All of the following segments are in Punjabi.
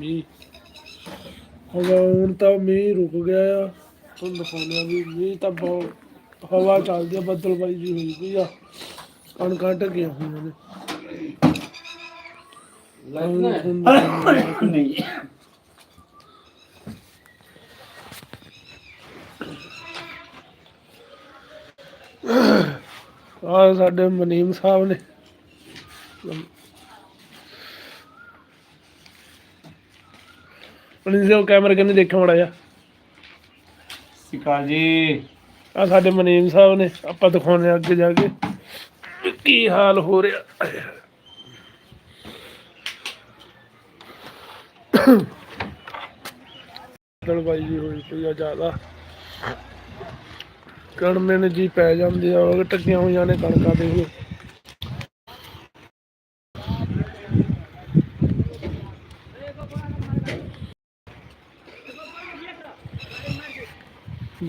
ਮੀਂਹ। ਹੁਣ ਤਾਂ ਮੀਂਹ ਰੁਕ ਗਿਆ ਆ। ਤੁਹਾਨੂੰ ਦਿਖਾਉਂਦੇ ਆ ਵੀ ਮੀਂਹ ਤਾਂ ਬਹੁਤ ਹਵਾ ਚੱਲਦੀ ਆ ਬੱਦਲਬਾਈ ਜੀ ਹੋਈ ਪਈ ਆ। ਕਣਕਾਂ ਢੱਗੀਆਂ ਹੋਈਆਂ ਨੇ। ਆ। ਨਹੀਂ। ਆਹ ਸਾਡੇ ਮਨੀਮ ਸਾਹਿਬ ਨੇ। ਮਨੀਮ ਸਾਹਿਬ ਕੈਮਰਾ ਕਿੰਨੇ ਦੇਖਿਆ ਮੜਾ ਜਾ ਸਿਕਾ ਜੀ। ਆ ਸਾਡੇ ਮਨੀਮ ਸਾਹਿਬ ਨੇ ਆਪਾਂ ਦਿਖਾਉਂਦੇ ਆ ਅੱਗੇ ਜਾ ਕੇ ਕੀ ਹਾਲ ਹੋ ਰਿਹਾ। ਦਲਵਾਈ ਜੀ ਹੋਈ ਪਈ ਆ ਜ਼ਿਆਦਾ। ਕਣਮੇ ਨੇ ਜੀ ਪੈ ਜਾਂਦੇ ਆ ਟੱਕੀਆਂ ਹੋਈਆਂ ਨੇ ਕਣਕਾਂ ਦੇ। ਵੀ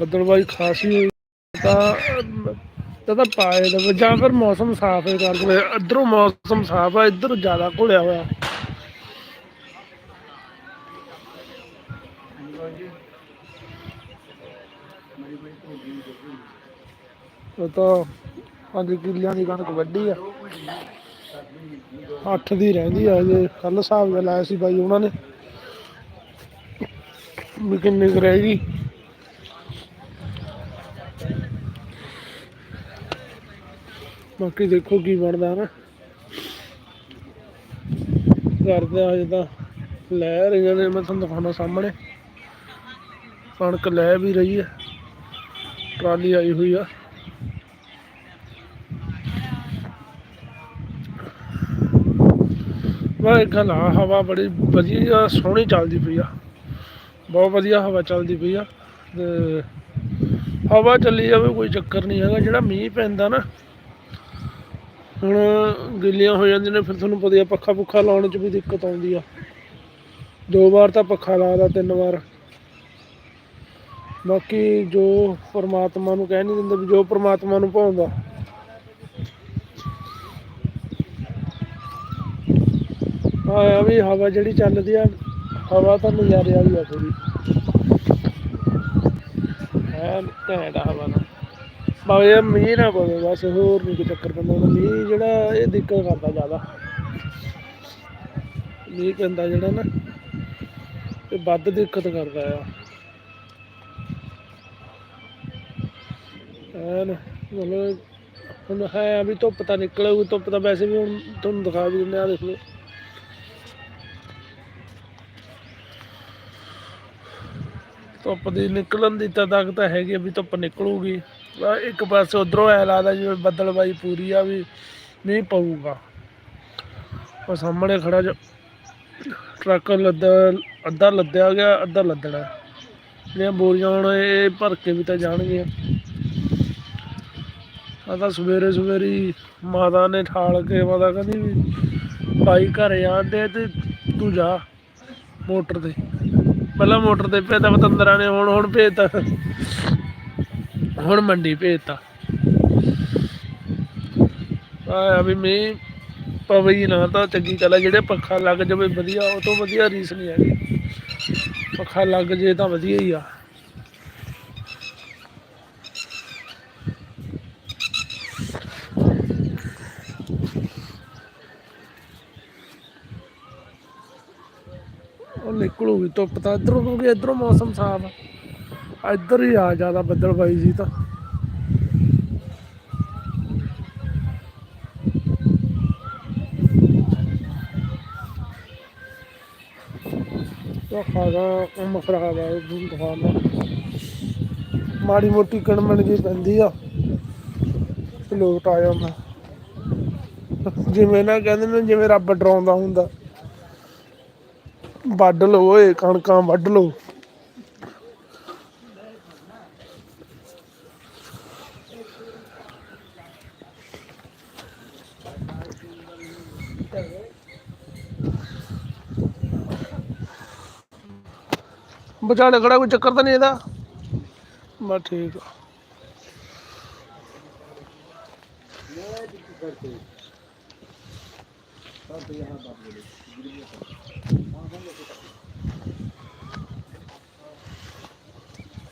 ਬੱਦਲਬਾਈ ਖਾਸੀ ਹੋਈ। ਤਾਂ ਤਾਂ ਪਾਏ ਦਾ ਜਾਂ ਫਿਰ ਮੌਸਮ ਸਾਫ਼ ਹੈ ਕਰ ਦੇ ਇਧਰੋਂ ਮੌਸਮ ਸਾਫ਼ ਆ, ਇੱਧਰ ਜ਼ਿਆਦਾ ਘੁਲਿਆ ਹੋਇਆ। ਉਹ ਤਾਂ ਪੰਜ ਕਿੱਲਿਆਂ ਦੀ ਕਣਕ ਵੱਢੀ ਆ। ਅੱਠ ਦੀ ਰਹਿੰਦੀ ਆ ਜੇ ਕੱਲ ਹਿਸਾਬ ਲਾਇਆ ਸੀ ਬਾਈ ਉਹਨਾਂ ਨੇ। ਵੀ ਕਿੰਨੀ ਰਹਿ ਗਈ। ਬਾਕੀ ਦੇਖੋ ਕੀ ਬਣਦਾ ਨਾ। ਕਰਦੇ ਆ ਹਜੇ ਲੈ ਰਹੀਆਂ ਨੇ, ਮੈਂ ਤੁਹਾਨੂੰ ਦਿਖਾਉਣਾ ਸਾਹਮਣੇ। ਕਣਕ ਲੈ ਵੀ ਰਹੀ ਹੈ, ਟਰਾਲੀ ਆਈ ਹੋਈ ਆ। ਵਾ ਗੱਲ ਆ, ਹਵਾ ਬੜੀ ਵਧੀਆ ਸੋਹਣੀ ਚੱਲਦੀ ਪਈ ਆ। ਬਹੁਤ ਵਧੀਆ ਹਵਾ ਚੱਲਦੀ ਪਈ ਆ। ਤੇ ਹਵਾ ਚੱਲੀ ਜਾਵੇ ਕੋਈ ਚੱਕਰ ਨਹੀਂ ਹੈਗਾ, ਜਿਹੜਾ ਮੀਂਹ ਪੈਂਦਾ ਨਾ ਹੁਣ ਗਿੱਲੀਆਂ ਹੋ ਜਾਂਦੀਆਂ ਨੇ, ਫਿਰ ਤੁਹਾਨੂੰ ਪਤਾ ਹੀ ਆ, ਪੱਖਾ ਪੁੱਖਾ ਲਾਉਣ 'ਚ ਵੀ ਦਿੱਕਤ ਆਉਂਦੀ ਆ। ਦੋ ਵਾਰ ਤਾਂ ਪੱਖਾ ਲਾਦਾ ਤਿੰਨ ਵਾਰ। ਬਾਕੀ ਜੋ ਪਰਮਾਤਮਾ ਨੂੰ ਕਹਿ ਨਹੀਂ ਦਿੰਦੇ ਵੀ ਜੋ ਪਰਮਾਤਮਾ ਨੂੰ ਭਾਉਂਦਾ। ਆ ਵੀ ਹਵਾ ਜਿਹੜੀ ਚੱਲਦੀ ਆ, ਹਵਾ ਤਾਂ ਨਜ਼ਾਰੇ ਵਾਲੀ ਆ ਪੂਰੀ। ਐਨ ਘੈਂਟ ਹਵਾ ਨਾ ਬਾਵੇ ਮੀਂਹ ਨਾ ਪਵੇ, ਬਸ ਹੋਰ ਨਹੀਂ ਕੋਈ ਚੱਕਰ ਪੈਂਦਾ। ਉਹਦਾ ਮੀਂਹ ਜਿਹੜਾ, ਇਹ ਦਿੱਕਤ ਕਰਦਾ ਜ਼ਿਆਦਾ। ਮੀਂਹ ਪੈਂਦਾ ਜਿਹੜਾ ਨਾ, ਇਹ ਵੱਧ ਦਿੱਕਤ ਕਰਦਾ ਆ। ਐਨ, ਮਤਲਬ ਹੁਣ ਹੈ ਵੀ ਧੁੱਪ ਤਾਂ ਨਿਕਲੇਗੀ, ਧੁੱਪ ਤਾਂ ਵੈਸੇ ਵੀ ਹੁਣ ਤੁਹਾਨੂੰ ਦਿਖਾ ਵੀ ਦਿੰਦੇ ਆ, ਦੇਖ ਲਓ। ਧੁੱਪ ਦੀ ਨਿਕਲਣ ਦੀ ਤਾਂ ਤਾਕਤ ਹੈਗੀ ਆ ਵੀ ਧੁੱਪ ਨਿਕਲੂਗੀ। ਇੱਕ ਪਾਸੇ ਉਧਰੋਂ ਐ ਲੱਗਦਾ ਜਿਵੇਂ ਬੱਦਲਬਾਈ ਪੂਰੀ ਆ ਵੀ ਮੀਂਹ ਪਊਗਾ। ਉਹ ਸਾਹਮਣੇ ਖੜਾ ਜੋ ਟਰੱਕ ਲੱਦਾ, ਅੱਧਾ ਲੱਦਿਆ ਗਿਆ, ਅੱਧਾ ਲੱਦਣਾ। ਜਿਹੜੀਆਂ ਬੋਰੀਆਂ ਹੁਣ ਇਹ ਭਰ ਕੇ ਵੀ ਤਾਂ ਜਾਣਗੀਆਂ। ਆ ਤਾਂ ਸਵੇਰੇ ਸਵੇਰੇ ਮਾਤਾ ਨੇ ਠਾਲ ਕੇ ਮਾਤਾ ਕਹਿੰਦੀ ਵੀ ਭਾਈ ਘਰੇ ਆਂਦੇ ਤੇ ਤੂੰ ਜਾ ਮੋਟਰ ਤੇ। ਪਹਿਲਾਂ ਮੋਟਰ ਤੇ ਭੇਜਤਾ, ਪਤੰਦਰਾਂ ਨੇ ਹੁਣ ਹੁਣ ਭੇਜਤਾ। ਹੁਣ ਮੰਡੀ ਭੇਜਤਾ। ਆ ਵੀ ਮੀਂਹ ਪਵੇ ਨਾ ਤਾਂ ਚੰਗੀ ਗੱਲ ਆ, ਜਿਹੜੇ ਪੱਖਾ ਲੱਗ ਜਾਵੇ ਵਧੀਆ, ਉਹ ਤੋਂ ਵਧੀਆ ਰੀਸ ਨਹੀਂ ਹੈਗੀ। ਪੱਖਾ ਲੱਗ ਜੇ ਤਾਂ ਵਧੀਆ ਹੀ ਆ। ਉਹ ਨਿਕਲੂਗੀ ਧੁੱਪ ਤਾਂ ਇਧਰੋਂ ਕਿਉਂਕਿ ਇਧਰੋਂ ਮੌਸਮ ਸਾਫ਼ ਆ। ਇੱਧਰ ਹੀ ਆ ਜ਼ਿਆਦਾ ਬੱਦਲ ਬਾਈ ਜੀ ਤਾਂ। ਉਹ ਖਾਗਾ ਕੰਮ ਖਰਾਬ ਆ ਉਹ ਦੁਕਾਨ ਮਾੜੀ ਮੋਟੀ ਕਣਮਣ ਜੀ ਪੈਂਦੀ ਆ। ਤੇ ਲੋਕ ਆ ਜਾਂਦਾ। ਜਿਵੇਂ ਨਾ ਕਹਿੰਦੇ ਨੇ, ਜਿਵੇਂ ਰੱਬ ਡਰਾਉਂਦਾ ਹੁੰਦਾ। ਵੱਢ ਲਓ ਓਏ, ਕਣਕਾਂ ਵੱਢ ਲਓ। ਵਿਚਾਲੇ ਖੜਾ ਕੋਈ ਚੱਕਰ ਤਾਂ ਨਹੀਂ ਇਹਦਾ। ਬਸ ਠੀਕ ਆ।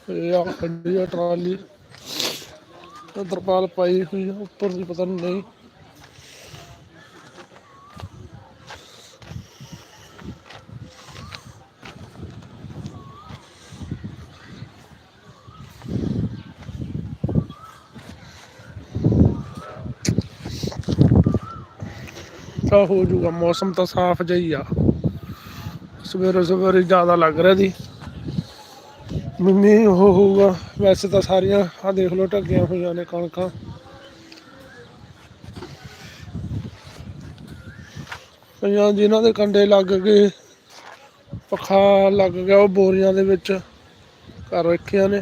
ਇਹ ਆ ਖੜੀ ਆ ਟਰਾਲੀ। ਤੇ ਤਰਪਾਲ ਪਾਈ ਹੋਈ ਉੱਪਰ ਦੀ ਪਤਾ ਨਹੀਂ ਤਾਂ ਹੋ ਜਾਊਗਾ, ਮੌਸਮ ਤਾਂ ਸਾਫ਼ ਜਿਹਾ ਆ। ਸਵੇਰੇ ਸਵੇਰੇ ਜ਼ਿਆਦਾ ਲੱਗ ਰਿਹਾ ਜੀ। ਮੰਮੀ ਉਹ ਹੋਊਗਾ, ਵੈਸੇ ਤਾਂ ਸਾਰੀਆਂ ਆ ਦੇਖ ਲਓ ਢੱਗੀਆਂ ਹੋਈਆਂ ਨੇ ਕਣਕਾਂ। ਕਈਆਂ ਜਿਨ੍ਹਾਂ ਦੇ ਕੰਡੇ ਲੱਗ ਗਏ, ਪੱਖਾ ਲੱਗ ਗਿਆ ਉਹ ਬੋਰੀਆਂ ਦੇ ਵਿੱਚ ਕਰ ਰੱਖੀਆਂ ਨੇ।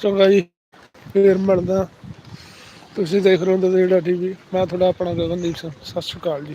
ਚੰਗਾ ਜੀ, ਫੇਰ ਮਿਲਦਾ ਤੁਸੀਂ ਦੇਖ ਰਹੇ ਹੋ ਦਦੇੜਾ ਟੀਵੀ। ਮੈਂ ਤੁਹਾਡਾ ਆਪਣਾ ਗਗਨਦੀਪ ਸਿੰਘ। ਸਤਿ ਸ਼੍ਰੀ ਅਕਾਲ ਜੀ।